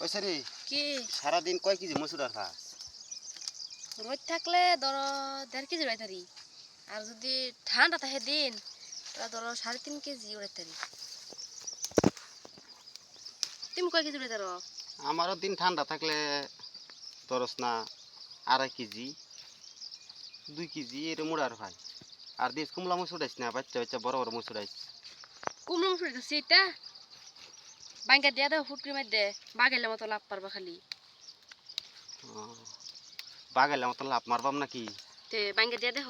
ওই সারি কি? সারাদিন কয় কেজি মসুর আর খাস? রোদ থাকলে ধরো দেড় কেজি উড়াই থারি আর যদি ঠান্ডা থাকে দিন তাহলে ধরো সাড়ে তিন কেজি উড়াই থারি তুমি কয় কেজি উড়াই থারো আমারও দিন ঠান্ডা থাকলে ধরস না আড়াই কেজি দুই কেজি এরম উড়ার ভাই আর দেশ কুমলা মসুর না বাচ্চা বাচ্চা বড় বড় মসুর কুমড়ো মুসুরি তো বাঙ্কা দিয়া দাও ফুটকি মার দে। বাগাইলে মতো লাভ পারবা খালি। বাগাইলে মতো লাভ মারবাম নাকি? তে বাঙ্কা দিয়া দেহ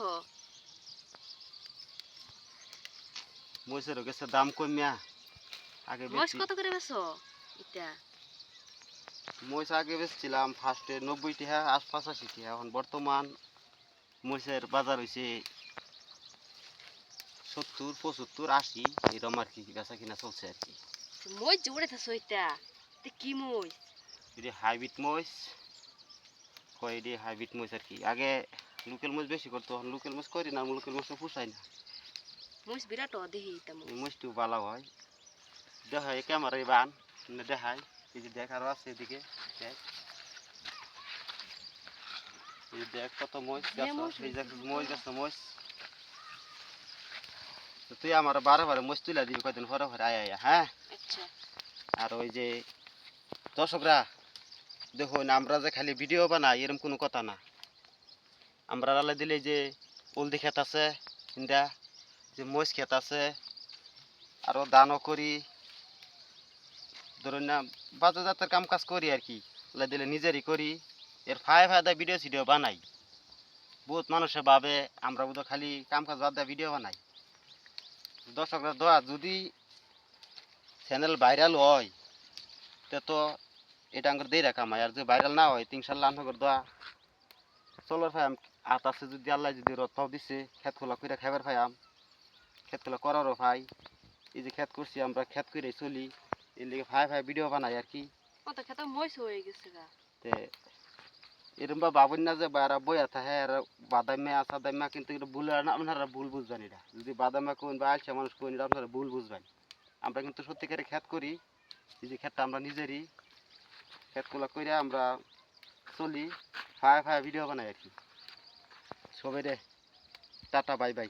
মসুর গেছে দাম কমিয়া আগে বেশি কত করে বেছো ইটা। মহিষ আগে বেচছিলাম ফার্স্টে নব্বই টাকা আশ পঁচাশি টাকা। এখন বর্তমান মহিষের বাজার হয়েছে সত্তর পঁচাত্তর আশি। এরকম আর কি বেচা কিনা চলছে আর কি। মই উড়ে থাকছো ইটা তে কি মই এটি হাইব্রিড মহিষ কয় এটি হাইব্রিড মহিষ আর কি? আগে লোকাল মহিষ বেশি করতো লোকাল মহিষ করি না লোকাল মহিষ পোষায় না। মই বিরাট দেখি মই এই ভালো হয়। দেখায় ক্যামেরায় বান। দেখায় এই যে দেখ আরও আছে এদিকে দেখ। এই দেখ কত মহিষ মহিষ এই যে হয়েছে, মহিষ মহিষ তুই আমার বারে বারে মহিষ তুলে দিবি কয়দিন পরে পরে আয় আয় হ্যাঁ? আর ওই যে দর্শকরা, দেখুন, আমরা যে খালি ভিডিও বানাই এরকম কোনো কথা না। আমরা আলাই দিলে যে হলদি ক্ষেত আছে, ইন্দা, যে মহিষ ক্ষেত আছে আরও দানও করি। ধরুন না বাজার জাতের কাম কাজ করি আর কি। আলাই দিলে নিজেরই করি। এর ফায় ফায়দা ভিডিও সিডিও বানাই। বহুত মানুষে ভাবে, আমরা বোধ খালি কাম কাজ বাদ দিয়ে ভিডিও বানাই। দর্শকরা দোয়া, যদি চ্যানেল ভাইরাল হয় তে তো এটা আঙ্গুর দিয়ে রাখা আর যদি ভাইরাল না হয় তিন তিনশাল্লাহ আঙ্গুর দোয়া চলোর ফাইম আত আছে যদি আল্লাহ যদি রথ দিছে খেত খোলা করে খাবার ফাইম খেত খোলা করারও ভাই এই যে খেত করছি আমরা খেত করে চলি। এর লিগে ভাই ভাই ভিডিও বানাই আর কি। কত খেতে মই হয়ে গেছে গা। তে এরম বা ভাবুন না যে বারা বইয়া থাকে আর বাদামে আসাদামে কিন্তু ভুল আর না আপনারা ভুল বুঝবেন এটা। যদি বাদামে কোন বা আলসা মানুষ কোন এটা আপনারা ভুল বুঝবেন। আমরা কিন্তু সত্যিকারে খেত করি, এই যে খেতটা আমরা নিজেরই, খ্যাতগুলো করে আমরা চলি, ফায়া ফায়া ভিডিও বানাই আর কি। সবাই রে, টাটা বাই বাই